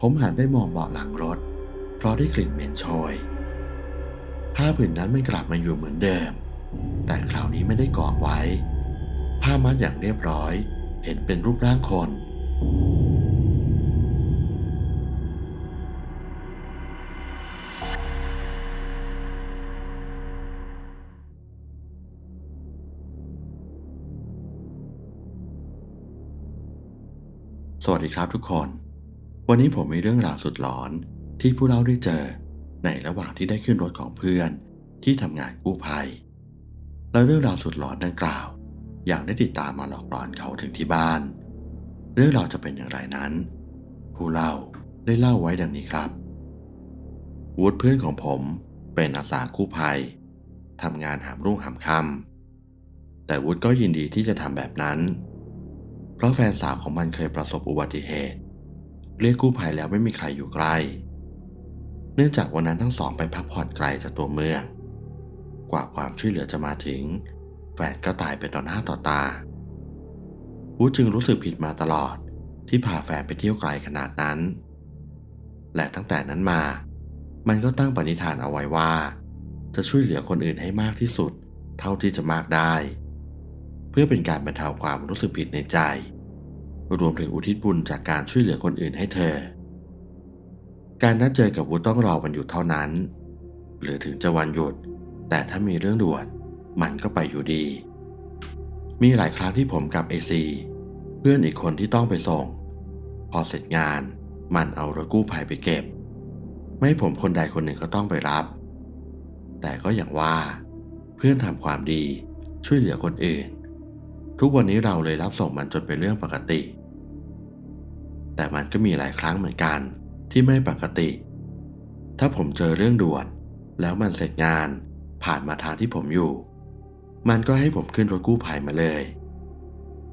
ผมหันไปมองเบาะหลังรถ เพราะได้กลิ่นเหม็นโชยผ้าผืนนั้นมันกลับมาอยู่เหมือนเดิม แต่คราวนี้ไม่ได้กองไว้ ผ้ามัดอย่างเรียบร้อย เห็นเป็นรูปร่างคน สวัสดีครับทุกคน วันนี้ผมมีเรื่องราวสุดหลอนที่ผู้เล่าได้เจอ ในระหว่างที่ได้ขึ้นรถของเพื่อนที่ทำงานกู้ภัย และเรื่องราวสุดหลอนดังกล่าว อย่างได้ติดตามมาหลอกหลอนเขาถึงที่บ้าน เรื่องราวจะเป็นอย่างไรนั้น ผู้เล่าได้เล่าไว้ดังนี้ครับวูดเพื่อนของผมเป็นอาสากู้ภัยทำงานหามรุ่งหามค่ำแต่วูดก็ยินดีที่จะทำแบบนั้น เพราะแฟนสาวของมันเคยประสบอุบัติเหตุ เรียกกู้ภัยแล้วไม่มีใครอยู่ใกล้ เนื่องจากวันนั้นทั้งสองไปพักผ่อนไกลจากตัวเมือง กว่าความช่วยเหลือจะมาถึง แฟนก็ตายไปต่อหน้าต่อตาวูดจึงรู้สึกผิดมาตลอดที่พาแฟนไปเที่ยวไกลขนาดนั้น และตั้งแต่นั้นมา มันก็ตั้งปณิธานเอาไว้ว่า จะช่วยเหลือคนอื่นให้มากที่สุด เท่าที่จะมากได้ เพื่อเป็นการบรรเทาความรู้สึกผิดในใจ รวมถึงอุทิศบุญจากการช่วยเหลือคนอื่นให้เธอ การนัดเจอกับวุฒต้องรอวันหยุดเท่านั้น หรือถึงจะวันหยุด แต่ถ้ามีเรื่องด่วนมันก็ไปอยู่ดี มีหลายครั้งที่ผมกับเอซีเพื่อนอีกคนที่ต้องไปส่ง พอเสร็จงานมันเอารถกู้ภัยไปเก็บ ไม่ผมคนใดคนหนึ่งก็ต้องไปรับ แต่ก็อย่างว่า เพื่อนทำความดีช่วยเหลือคนอื่น ทุกวันนี้เราเลยรับส่งมันจนเป็นเรื่องปกติ แต่มันก็มีหลายครั้งเหมือนกันที่ไม่ปกติ ถ้าผมเจอเรื่องด่วน แล้วมันเสร็จงานผ่านมาทางที่ผมอยู่ มันก็ให้ผมขึ้นรถกู้ภัยมาเลย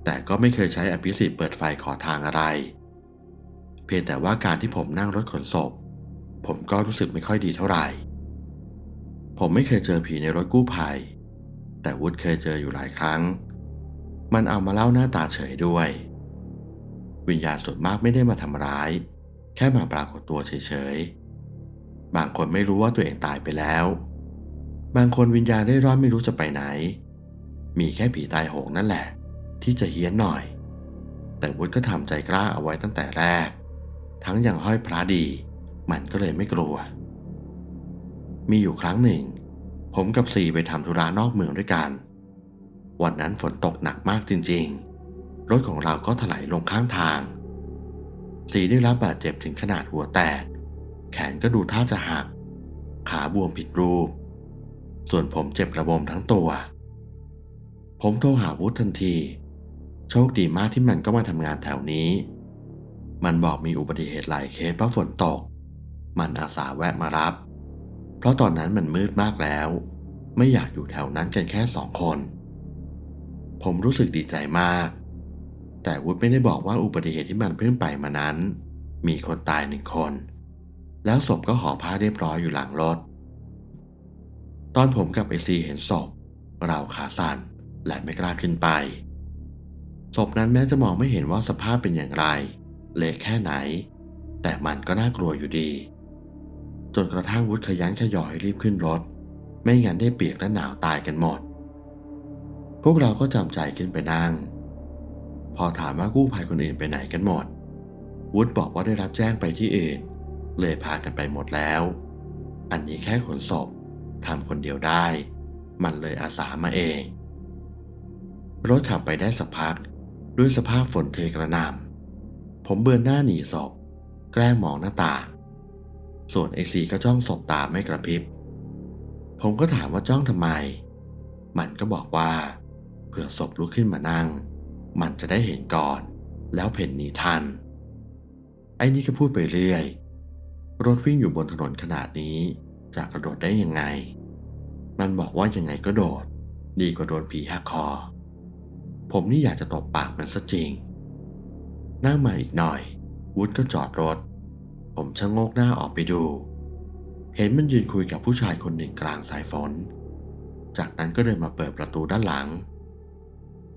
แต่ก็ไม่เคยใช้อภิสิทธิ์เปิดไฟขอทางอะไร เพียงแต่ว่าการที่ผมนั่งรถขนศพ ผมก็รู้สึกไม่ค่อยดีเท่าไหร่ ผมไม่เคยเจอผีในรถกู้ภัย แต่วุฒิเคยเจออยู่หลายครั้ง มันเอามาเล่าหน้าตาเฉยด้วย วิญญาณส่วนมากไม่ได้มาทำร้าย แค่มาปรากฏตัวเฉยๆ บางคนไม่รู้ว่าตัวเองตายไปแล้ว บางคนวิญญาณได้ร่อนไม่รู้จะไปไหน มีแค่ผีตายโหงนั่นแหละ ที่จะเฮี้ยนหน่อย แต่วุฒก็ทำใจกล้าเอาไว้ตั้งแต่แรก ทั้งยังห้อยพระดี มันก็เลยไม่กลัว มีอยู่ครั้งหนึ่ง ผมกับสีไปทำธุระนอกเมืองด้วยกัน วันนั้นฝนตกหนักมากจริงๆ รถของเราก็ถลายลงข้างทาง สีได้รับบาดเจ็บถึงขนาดหัวแตก แขนก็ดูท่าจะหัก ขาบวมผิดรูป ส่วนผมเจ็บระบมทั้งตัว ผมโทรหาวุฒทันที โชคดีมากที่มันก็มาทำงานแถวนี้ มันบอกมีอุบัติเหตุหลายเคสเพราะฝนตก มันอาสาแวะมารับ เพราะตอนนั้นมันมืดมากแล้ว ไม่อยากอยู่แถวนั้นกันแค่สองคน ผมรู้สึกดีใจมาก แต่วุฒิไม่ได้บอกว่าอุบัติเหตุที่มันเพิ่งไปมานั้น มีคนตายหนึ่งคน แล้วศพก็ห่อผ้าเรียบร้อยอยู่หลังรถ ตอนผมกับไอซีเห็นศพ เราขาสั่นและไม่กล้าขึ้นไป ศพนั้นแม้จะมองไม่เห็นว่าสภาพเป็นอย่างไร เละแค่ไหน แต่มันก็น่ากลัวอยู่ดี จนกระทั่งวุฒิขยันขยอยรีบขึ้นรถ ไม่งั้นได้เปียกและหนาวตายกันหมด พวกเราก็จำใจขึ้นไปนั่ง พอถามว่ากู้ภัยคนอื่นไปไหนกันหมด วุฒิบอกว่าได้รับแจ้งไปที่อื่น เลยพากันไปหมดแล้ว อันนี้แค่ขนศพทำคนเดียวได้ มันเลยอาสามาเอง รถขับไปได้สักพัก ด้วยสภาพฝนเทกระนำผมเบือนหน้าหนีศพ แกล้งมองหน้าต่างส่วนไอซีก็จ้องศพตาไม่กระพริบ ผมก็ถามว่าจ้องทำไม มันก็บอกว่า ผื่อศพลุกขึ้นมานั่ง มันจะได้เห็นก่อน แล้วเพ่นหนีทัน ไอ้นี่ก็พูดไปเรื่อย รถวิ่งอยู่บนถนนขนาดนี้จะกระโดดได้ยังไง มันบอกว่ายังไงก็โดด ดีกว่าโดนผีหักคอ ผมนี่อยากจะตบปากมันซะจริง นั่งมาอีกหน่อย วุฒก็จอดรถ ผมชะโงกหน้าออกไปดู เห็นมันยืนคุยกับผู้ชายคนหนึ่งกลางสายฝน จากนั้นก็เดินมาเปิดประตูด้านหลัง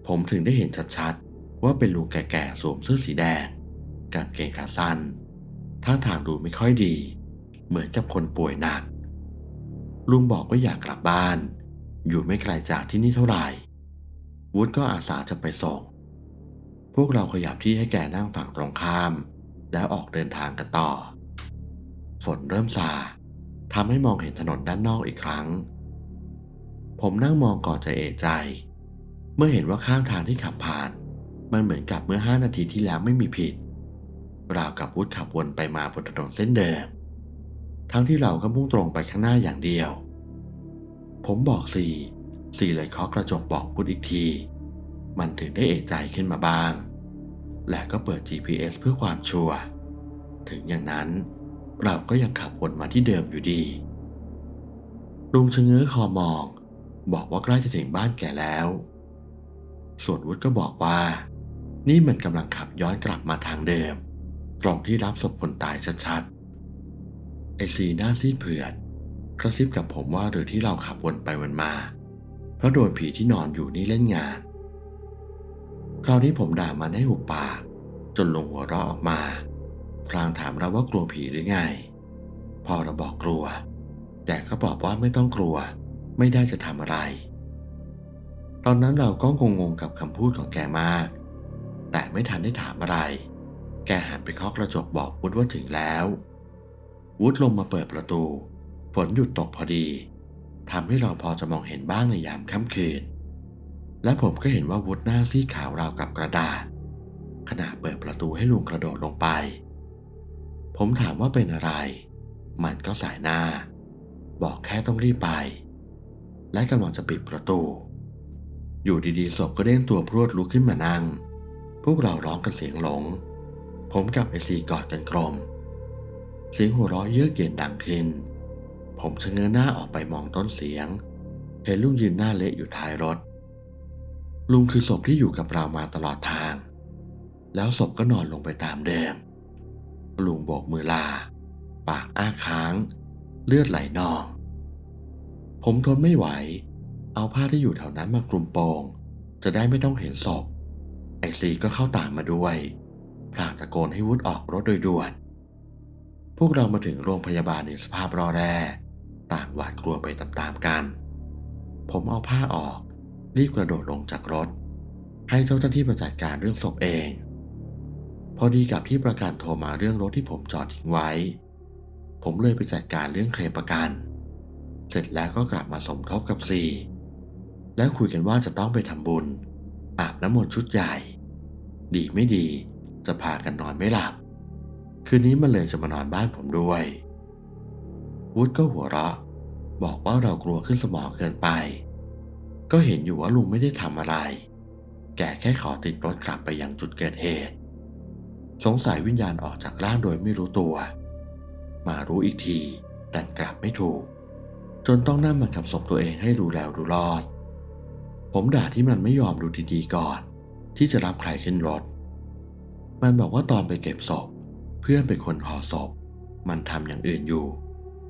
ผมถึงได้เห็นชัดๆ ว่าเป็นลุงแก่ๆสวมเสื้อสีแดงกางเกงขาสั้นท่าทางดูไม่ค่อยดี เหมือนกับคนป่วยหนัก ลุงบอกว่าอยากกลับบ้าน อยู่ไม่ไกลจากที่นี่เท่าไหร่ วุฒก็อาสาจะไปส่ง พวกเราขยับที่ให้แกนั่งฝั่งตรงข้าม แล้วออกเดินทางกันต่อ ฝนเริ่มซาทำให้มองเห็นถนนด้านนอกอีกครั้ง ผมนั่งมองก่อนจะเอะใจ เมื่อเห็นว่าข้างทางที่ขับผ่าน มันเหมือนกับเมื่อห้านาทีที่แล้วไม่มีผิด ราวกับวุฒขับวนไปมาบนถนนเส้นเดิม ทั้งที่เราก็มุ่งตรงไปข้างหน้าอย่างเดียว ผมบอกสี่สี่เลยเคาะกระจกบอกพุทธอีกที มันถึงได้เอะใจขึ้นมาบ้าง และก็เปิด GPS เพื่อความชัวร์ถึงอย่างนั้นเราก็ยังขับวนมาที่เดิมอยู่ดีลุงชะเง้อคอมอง บอกว่าใกล้จะถึงบ้านแกแล้ว ส่วนวุฒิก็บอกว่า นี่มันกำลังขับย้อนกลับมาทางเดิม ตรงที่รับศพคนตายชัดๆ ไอซีหน้าซีดเผือดกระซิบกับผมว่าหรือที่เราขับวนไปวนมา เพราะโดนผีที่นอนอยู่นี่เล่นงาน คราวนี้ผมด่ามันให้หุบปาก จนลงหัวเราะออกมา พลางถามเราว่ากลัวผีหรือไง พอเราบอกกลัว แต่ก็บอกว่าไม่ต้องกลัว ไม่ได้จะทำอะไร อนนั้นเราก็งงๆกับคำพูดของแกมาก แต่ไม่ทันได้ถามอะไร แกหันไปเคาะกระจกบอกวุฒว่าถึงแล้ว วุฒลงมาเปิดประตู ฝนหยุดตกพอดีทำให้เราพอจะมองเห็นบ้างในยามค่ำคืน และผมก็เห็นว่าวุฒหน้าซีดขาวราวกับกระดาษ ขณะเปิดประตูให้ลุงกระโดดลงไป ผมถามว่าเป็นอะไร มันก็สายหน้า บอกแค่ต้องรีบไป และกำลังจะปิดประตู อยู่ดีๆศพก็เด้งตัวพรวดลุกขึ้นมานั่ง พวกเราร้องกันเสียงหลง ผมกับไอซีกอดกันกลม เสียงหัวเราะเยือกเย็นดังขึ้น ผมชะเง้อหน้าออกไปมองต้นเสียง เห็นลุงยืนหน้าเละอยู่ท้ายรถ ลุงคือศพที่อยู่กับเรามาตลอดทาง แล้วศพก็นอนลงไปตามเดิม ลุงโบกมือลา ปากอ้าค้าง เลือดไหลนอง ผมทนไม่ไหว เอาผ้าที่อยู่แถวนั้นมากลุ่มโปง จะได้ไม่ต้องเห็นศพ ไอซีก็เข้าตามมาด้วย พลางตะโกนให้วุฒออกรถโดยด่วน พวกเรามาถึงโรงพยาบาลในสภาพรอแร่ต่างหวาดกลัวไปตามๆกัน ผมเอาผ้าออก รีบกระโดดลงจากรถ ให้เจ้าหน้าที่มาจัดการเรื่องศพเอง พอดีกับที่ประกันโทรมาเรื่องรถที่ผมจอดทิ้งไว้ ผมเลยไปจัดการเรื่องเคลมประกัน เสร็จแล้วก็กลับมาสมทบกับซี แล้วคุยกันว่าจะต้องไปทำบุญ อาบน้ำมนต์ชุดใหญ่ ดีไม่ดีจะพากันนอนไม่หลับ คืนนี้มันเลยจะมานอนบ้านผมด้วยวุฒก็หัวเราะ บอกว่าเรากลัวขึ้นสมองเกินไป ก็เห็นอยู่ว่าลุงไม่ได้ทำอะไร แกแค่ขอติดรถกลับไปยังจุดเกิดเหตุ สงสัยวิญญาณออกจากร่างโดยไม่รู้ตัว มารู้อีกทีดันกลับไม่ถูก จนต้องนั่งมากับศพตัวเองให้รู้แล้วรู้รอด ผมด่าที่มันไม่ยอมดูดีๆก่อน ที่จะรับใครขึ้นรถ มันบอกว่าตอนไปเก็บศพ เพื่อนเป็นคนห่อศพ มันทำอย่างอื่นอยู่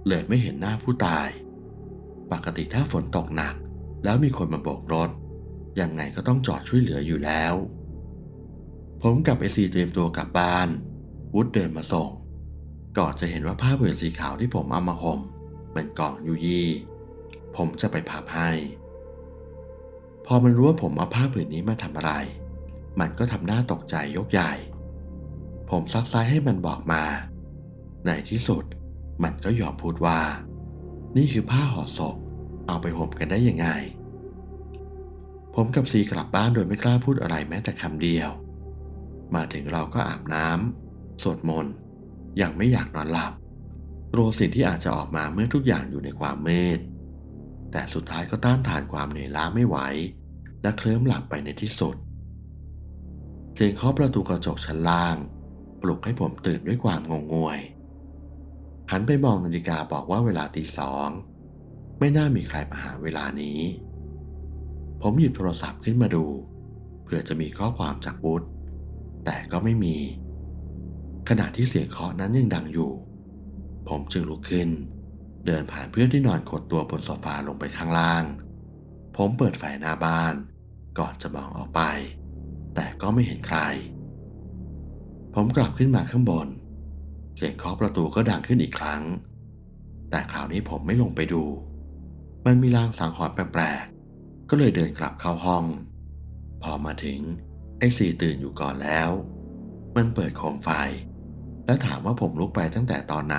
เลยไม่เห็นหน้าผู้ตาย ปกติถ้าฝนตกหนัก แล้วมีคนมาโบกรถ ยังไงก็ต้องจอดช่วยเหลืออยู่แล้ว ผมกับไอซีเตรียมตัวกลับบ้าน วุฒเดินมาส่ง ก่อนจะเห็นว่าผ้าผืนสีขาวที่ผมเอามาห่มเป็นกล่องยูยี่ ผมจะไปพับให้ พอมันรู้ว่าผมเอาผ้าผืนนี้มาทำอะไร มันก็ทำหน้าตกใจยกใหญ่ ผมซักไซให้มันบอกมา ในที่สุดมันก็ยอมพูดว่า นี่คือผ้าห่อศพ เอาไปห่มกันได้ยังไง ผมกับซีกลับบ้านโดยไม่กล้าพูดอะไรแม้แต่คำเดียว มาถึงเราก็อาบน้ำสวดมนต์ยังไม่อยากนอนหลับกลัวสิ่งที่อาจจะออกมาเมื่อทุกอย่างอยู่ในความมืด แต่สุดท้ายก็ต้านทานความเหนื่อยล้าไม่ไหว และเคลิ้มหลับไปในที่สุด เสียงเคาะประตูกระจกชั้นล่าง ปลุกให้ผมตื่นด้วยความงงงวย หันไปมองนาฬิกาบอกว่าเวลาตีสอง ไม่น่ามีใครมาหาเวลานี้ ผมหยิบโทรศัพท์ขึ้นมาดู เพื่อจะมีข้อความจากวุฒแต่ก็ไม่มี ขณะที่เสียงเคาะนั้นยังดังอยู่ ผมจึงลุกขึ้น เดินผ่านเพื่อนที่นอนกดตัวบนโซฟาลงไปข้างล่าง ผมเปิดไฟหน้าบ้าน ก่อนจะมองออกไป แต่ก็ไม่เห็นใคร ผมกลับขึ้นมาข้างบน เสียงเคาะประตูก็ดังขึ้นอีกครั้ง แต่คราวนี้ผมไม่ลงไปดู มันมีลางสังหรณ์แปลกๆ ก็เลยเดินกลับเข้าห้อง พอมาถึงไอ้สี่ตื่นอยู่ก่อนแล้ว มันเปิดโคมไฟ และถามว่าผมลุกไปตั้งแต่ตอนไหน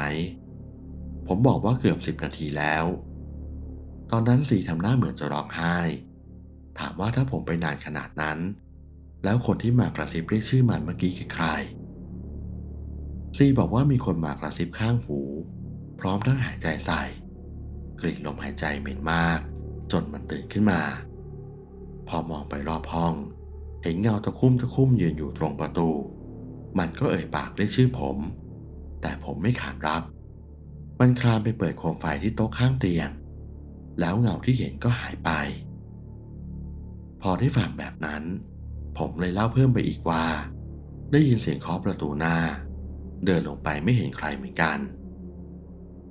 ผมบอกว่าเกือบสิบนาทีแล้ว ตอนนั้นสีทำหน้าเหมือนจะร้องไห้ ถามว่าถ้าผมไปนานขนาดนั้น แล้วคนที่มากระซิบเรียกชื่อมันเมื่อกี้คือใคร ซีบอกว่ามีคนมากระซิบข้างหู พร้อมทั้งหายใจใส่ กลิ่นลมหายใจเหม็นมาก จนมันตื่นขึ้นมา พอมองไปรอบห้อง เห็นเงาตะคุ่มตะคุ่มยืนอยู่ตรงประตู มันก็เอ่ยปากเรียกชื่อผม แต่ผมไม่ขานรับ มันคลานไปเปิดโคมไฟที่โต๊ะข้างเตียง แล้วเงาที่เห็นก็หายไป พอได้ฟังแบบนั้น ผมเลยเล่าเพิ่มไปอีกว่า ได้ยินเสียงเคาะประตูหน้า เดินลงไปไม่เห็นใครเหมือนกัน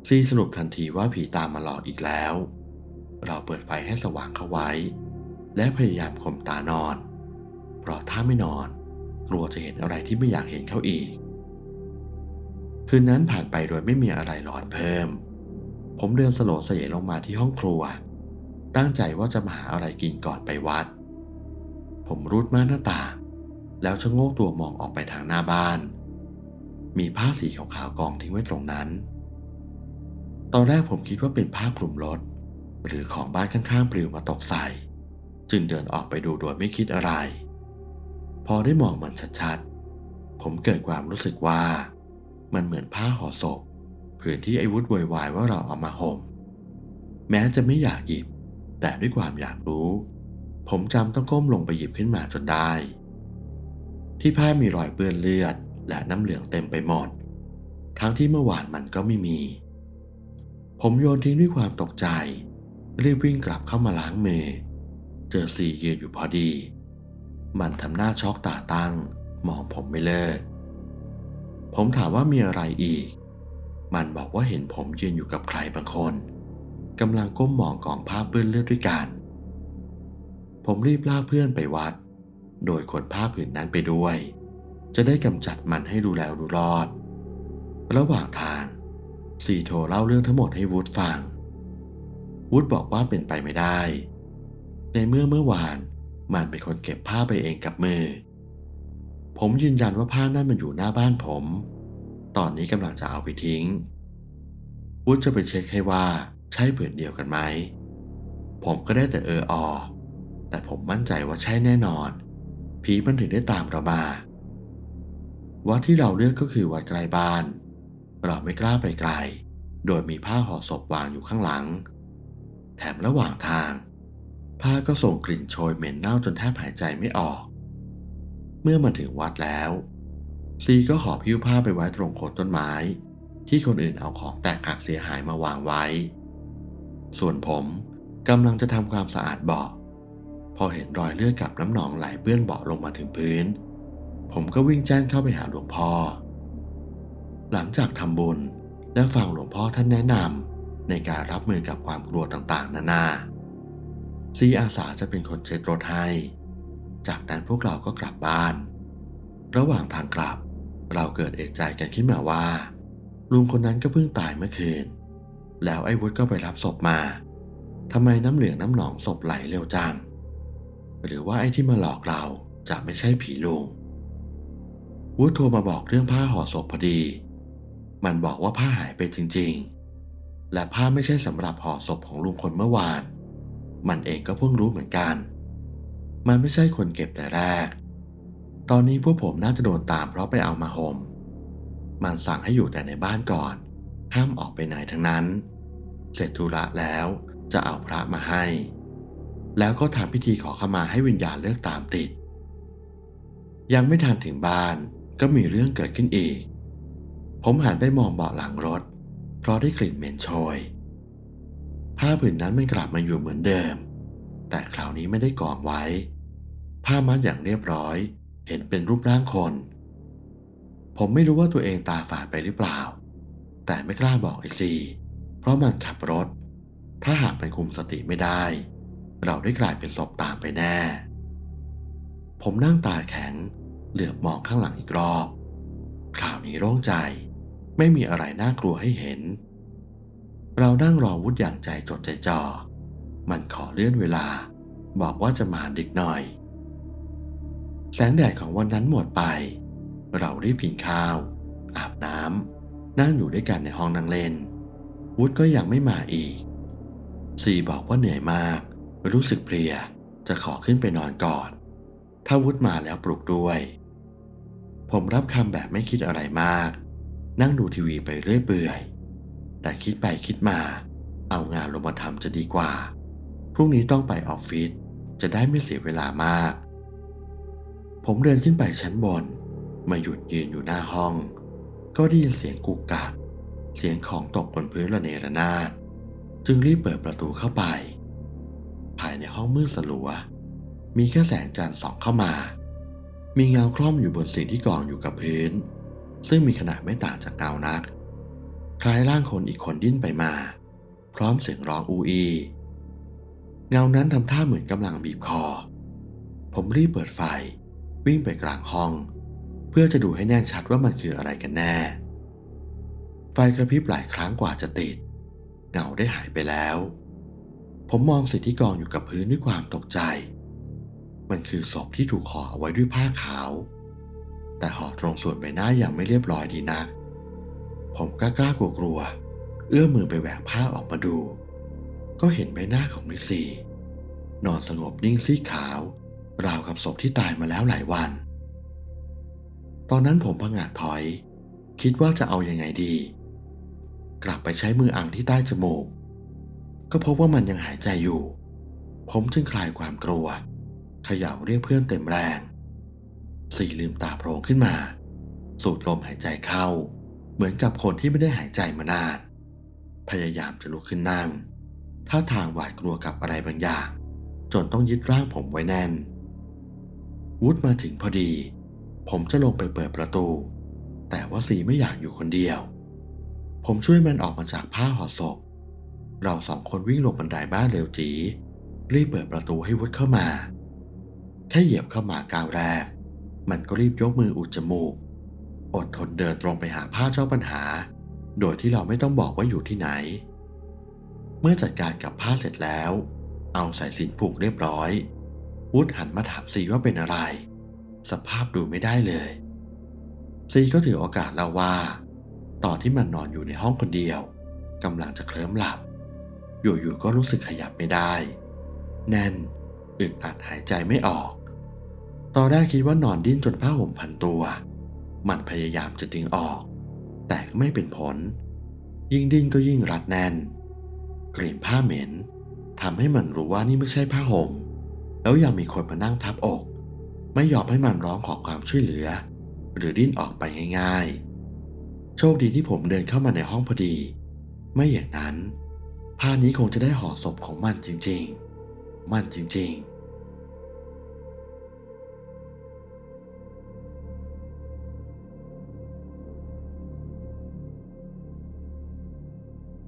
ซีสรุปทันทีว่าผีตามมาหลอกอีกแล้ว เราเปิดไฟให้สว่างเข้าไว้ และพยายามข่มตานอน เพราะถ้าไม่นอน กลัวจะเห็นอะไรที่ไม่อยากเห็นเข้าอีก คืนนั้นผ่านไปโดยไม่มีอะไรหลอนเพิ่ม ผมเดินสโลดเสยลงมาที่ห้องครัว ตั้งใจว่าจะมาหาอะไรกินก่อนไปวัด ผมรูดม่านหน้าต่างแล้วชะโงกตัวมองออกไปทางหน้าบ้าน มีผ้าสีขาวๆกองทิ้งไว้ตรงนั้น ตอนแรกผมคิดว่าเป็นผ้าคลุมรถ หรือของบ้านข้างๆปลิวมาตกใส่ จึงเดินออกไปดูโดยไม่คิดอะไร พอได้มองมันชัดๆ ผมเกิดความรู้สึกว่า มันเหมือนผ้าห่อศพผืนที่ไอ้วุฒโวยวายว่าเราเอามาห่ม แม้จะไม่อยากหยิบ แต่ด้วยความอยากรู้ ผมจำต้องก้มลงไปหยิบขึ้นมาจนได้ ที่ผ้ามีรอยเปื้อนเลือด และน้ำเหลืองเต็มไปหมด ทั้งที่เมื่อวานมันก็ไม่มี ผมโยนทิ้งด้วยความตกใจ รีบวิ่งกลับเข้ามาล้างมือ เจอซียืนอยู่พอดี มันทำหน้าช็อกตาตั้ง มองผมไม่เลิก ผมถามว่ามีอะไรอีก มันบอกว่าเห็นผมยืนอยู่กับใครบางคนกำลังก้มมองกองผ้าเปื้อนเลือดด้วยกัน ผมรีบลากเพื่อนไปวัด โดยขนผ้าผืนนั้นไปด้วย จะได้กำจัดมันให้ดูแล้วดูรอด ระหว่างทางสีโทเล่าเรื่องทั้งหมดให้วูดฟัง วูดบอกว่าเป็นไปไม่ได้ ในเมื่อเมื่อวานมันเป็นคนเก็บผ้าไปเองกับมือ ผมยืนยันว่าผ้านั่นมันอยู่หน้าบ้านผม ตอนนี้กำลังจะเอาไปทิ้งวูดจะไปเช็คให้ว่าใช่ผืนเดียวกันไหม ผมก็ได้แต่เอออแต่ผมมั่นใจว่าใช่แน่นอน ผีมันถึงได้ตามเรามา วัดที่เราเลือกก็คือวัดไกลบ้าน เราไม่กล้าไปไกล โดยมีผ้าห่อศพวางอยู่ข้างหลัง แถมระหว่างทาง ผ้าก็ส่งกลิ่นโชยเหม็นเน่าจนแทบหายใจไม่ออก เมื่อมาถึงวัดแล้ว ซีก็หอบพิ้วผ้าไปไว้ตรงโคนต้นไม้ ที่คนอื่นเอาของแตกหักเสียหายมาวางไว้ ส่วนผมกำลังจะทำความสะอาดเบาะพอเห็นรอยเลือดกับน้ำหนองไหลเปื้อนเบาะลงมาถึงพื้น ผมก็วิ่งแจ้งเข้าไปหาหลวงพ่อ หลังจากทำบุญและฟังหลวงพ่อท่านแนะนำในการรับมือกับความกลัวต่างๆ นานาซีอาสาจะเป็นคนเช็ดรถให้ จากนั้นพวกเราก็กลับบ้าน ระหว่างทางกลับ เราเกิดเอกใจกันขึ้นมาว่า ลุงคนนั้นก็เพิ่งตายเมื่อคืน แล้วไอ้วุฒก็ไปรับศพมาทำไมน้ำเหลืองน้ำหนองศพไหลเร็วจัง หรือว่าไอ้ที่มาหลอกเราจะไม่ใช่ผีลุงวุฒโทรมาบอกเรื่องผ้าห่อศพพอดี มันบอกว่าผ้าหายไปจริง ๆ และผ้าไม่ใช่สำหรับห่อศพของลุงคนเมื่อวาน มันเองก็เพิ่งรู้เหมือนกัน มันไม่ใช่คนเก็บแต่แรก ตอนนี้พวกผมน่าจะโดนตามเพราะไปเอามาห่ม มันสั่งให้อยู่แต่ในบ้านก่อน ห้ามออกไปไหนทั้งนั้น เสร็จธุระแล้วจะเอาพระมาให้ แล้วก็ทำพิธีขอขมาให้วิญญาณเลิกตามติด ยังไม่ทันถึงบ้านก็มีเรื่องเกิดขึ้นอีก ผมหันไปมองเบาะหลังรถ เพราะได้กลิ่นเหม็นโชยผ้าผืนนั้นมันกลับมาอยู่เหมือนเดิม แต่คราวนี้ไม่ได้กองไว้ ผ้ามัดอย่างเรียบร้อย เห็นเป็นรูปร่างคน ผมไม่รู้ว่าตัวเองตาฝาดไปหรือเปล่า แต่ไม่กล้าบอกไอซีเพราะมันขับรถ ถ้าหากมันคุมสติไม่ได้ เราได้กลายเป็นศพตามไปแน่ ผมนั่งตาแข็ง เหลือบมองข้างหลังอีกรอบ คราวนี้โล่งใจ ไม่มีอะไรน่ากลัวให้เห็น เรานั่งรอวุฒอย่างใจจดใจจ่อ มันขอเลื่อนเวลา บอกว่าจะมาดึกหน่อย แสงแดดของวันนั้นหมดไป เรารีบกินข้าว อาบน้ำนั่งอยู่ด้วยกันในห้องนั่งเล่น วุฒก็ยังไม่มาอีก ซีบอกว่าเหนื่อยมาก รู้สึกเพลีย จะขอขึ้นไปนอนก่อน ถ้าวุฒมาแล้วปลุกด้วย ผมรับคำแบบไม่คิดอะไรมาก นั่งดูทีวีไปเรื่อยเปื่อยแต่คิดไปคิดมา เอางานลงมาทำจะดีกว่า รุ่งนี้ต้องไปออฟฟิศจะได้ไม่เสียเวลามาก ผมเดินขึ้นไปชั้นบน มาหยุดยืนอยู่หน้าห้อง ก็ได้ยินเสียงกุกกักเสียงของตกบนพื้นระเนระนาดจึงรีบเปิดประตูเข้าไป ภายในห้องมืดสลัว มีแค่แสงจันทร์ส่องเข้ามา มีเงาคล่อมอยู่บนสิ่งที่กองอยู่กับพื้น ซึ่งมีขนาดไม่ต่างจากเงานัก คล้ายร่างคนอีกคนดิ้นไปมา พร้อมเสียงร้องอูอี เงานั้นทำท่าเหมือนกำลังบีบคอ ผมรีบเปิดไฟ วิ่งไปกลางห้อง เพื่อจะดูให้แน่ชัดว่ามันคืออะไรกันแน่ ไฟกระพริบหลายครั้งกว่าจะติด เงาได้หายไปแล้ว ผมมองสิ่งที่กองอยู่กับพื้นด้วยความตกใจ มันคือศพที่ถูกห่อเอาไว้ด้วยผ้าขาว แต่ห่อตรงส่วนใบหน้าอย่างไม่เรียบร้อยดีนัก ผมกล้ากลัวกลัว เอื้อมมือไปแหวกผ้าออกมาดู ก็เห็นใบหน้าของมิซีนอนสงบนิ่งซีขาว ราวกับศพที่ตายมาแล้วหลายวัน ตอนนั้นผมพงาดถอย คิดว่าจะเอาอยัางไงดี กลับไปใช้มืออังที่ใต้จมูก ก็พบว่ามันยังหายใจอยู่ ผมจึงคลายความกลัวเขย่าเรียกเพื่อนเต็มแรง สี่ลืมตาโพลงขึ้นมา สูดลมหายใจเข้า เหมือนกับคนที่ไม่ได้หายใจมานานพยายามจะลุกขึ้นนั่ง ท่าทางหวาดกลัวกับอะไรบางอย่าง จนต้องยึดร่างผมไว้แน่น วุฒมาถึงพอดี ผมจะลงไปเปิดประตู แต่ว่าสีไม่อยากอยู่คนเดียว ผมช่วยมันออกมาจากผ้าห่อศพ เราสองคนวิ่งลงบันไดบ้านเร็วจีรีบเปิดประตูให้วุฒเข้ามา แค่เหยียบเข้ามาก้าวแรก มันก็รีบยกมืออุดจมูก อดทนเดินตรงไปหาผ้าเจ้าปัญหา โดยที่เราไม่ต้องบอกว่าอยู่ที่ไหน เมื่อจัดการกับผ้าเสร็จแล้ว เอาสายสิญจนผูกเรียบร้อยวุฒหันมาถามซีว่าเป็นอะไร สภาพดูไม่ได้เลยซีก็ถือโอกาสเล่าว่า ตอนที่มันนอนอยู่ในห้องคนเดียวกำลังจะเคลิ้มหลับ อยู่ๆก็รู้สึกขยับไม่ได้ แน่นอึดอัดหายใจไม่ออก ตอนแรกคิดว่านอนดิ้นจนผ้าห่มพันตัว มันพยายามจะดึงออก แต่ก็ไม่เป็นผล ยิ่งดิ้นก็ยิ่งรัดแน่น กลิ่นผ้าเหม็นทำให้มันรู้ว่านี่ไม่ใช่ผ้าห่ม แล้วยังมีคนมานั่งทับอก ไม่ยอมให้มันร้องขอความช่วยเหลือ หรือดิ้นออกไปง่ายๆ โชคดีที่ผมเดินเข้ามาในห้องพอดี ไม่อย่างนั้น ผ้านี้คงจะได้ห่อศพของมันจริงๆ มันจริงๆ